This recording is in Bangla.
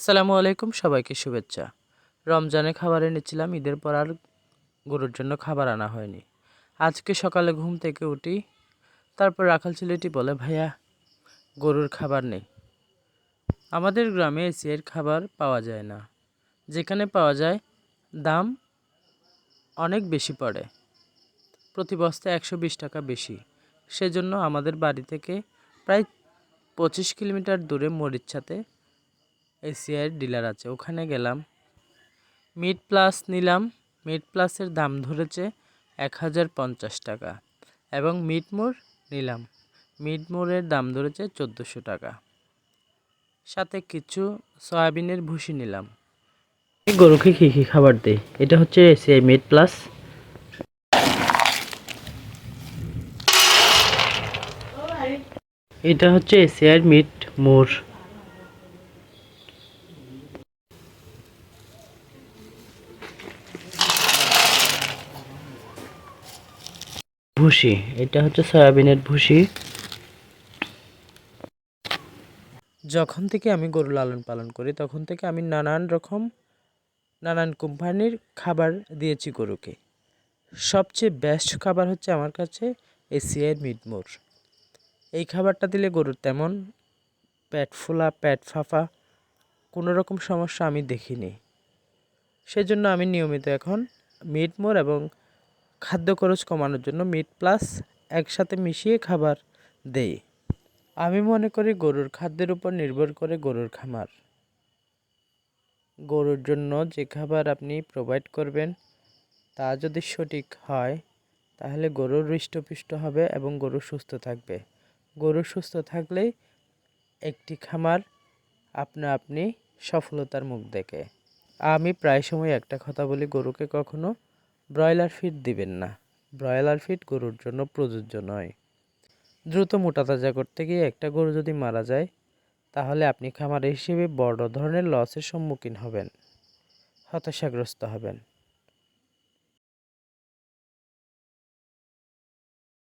সালামু আলাইকুম, সবাইকে শুভেচ্ছা। রমজানে খাবার এনেছিলাম ঈদের পর আর গরুর জন্য খাবার আনা হয়নি। আজকে সকালে ঘুম থেকে উঠি, তারপর রাখাল ছেলেটি বলে, ভাইয়া, গরুর খাবার নেই। আমাদের গ্রামে এসিআইয়ের খাবার পাওয়া যায় না। যেখানে পাওয়া যায়, দাম অনেক বেশি পড়ে। প্রতি বস্তায় একশো বিশ টাকা বেশি। সেজন্য আমাদের বাড়ি থেকে প্রায় পঁচিশ কিলোমিটার দূরে মরিচ্ছাতে এসিআইয়ের ডিলার আছে। ওখানে গেলাম। মিড প্লাস নিলাম। মিড প্লাসের দাম ধরেছে এক হাজার পঞ্চাশ টাকা এবং মিড মোর নিলাম। মিড মোরের দাম ধরেছে চোদ্দোশো টাকা। সাথে কিছু সয়াবিনের ভুসি নিলাম। গরুকে কী কী খাবার দেয় এটা হচ্ছে এসিআই মিড প্লাস। এটা হচ্ছে এসিআইয়ের মিড। ভুসি, এটা হচ্ছে সয়াবিনের ভুসি। যখন থেকে আমি গরু লালন পালন করি, তখন থেকে আমি নানান রকম, নানান কোম্পানির খাবার দিয়েছি গরুকে। সবচেয়ে বেস্ট খাবার হচ্ছে আমার কাছে এসিআইয়ের মিটমোর এই খাবারটা দিলে গরুর তেমন পেট ফোলা, পেট ফাঁপা কোনো রকম সমস্যা আমি দেখিনি। সেজন্য আমি নিয়মিত এখন মিটমোর এবং খাদ্য খরচ কমানোর জন্য মিট প্লাস একসাথে মিশিয়ে খাবার দেই। আমি মনে করি গরুর খাদ্যের উপর নির্ভর করে গরুর খামার। গরুর জন্য যে খাবার আপনি প্রোভাইড করবেন, তা যদি সঠিক হয়, তাহলে গরুর হৃষ্টপুষ্ট হবে এবং গরু সুস্থ থাকবে। গরু সুস্থ থাকলেই একটি খামার আপনা আপনি সফলতার মুখ দেখে। আমি প্রায় সময় একটা কথা বলি গরুকে কখনো ব্রয়লার ফিড দিবেন না। ব্রয়লার ফিড গরুর জন্য প্রযোজ্য নয়। দ্রুত মোটা তাজা করতে গিয়ে একটা গরু যদি মারা যায়, তাহলে আপনি খামার হিসেবে বড় ধরনের লসের সম্মুখীন হবেন, হতাশাগ্রস্ত হবেন।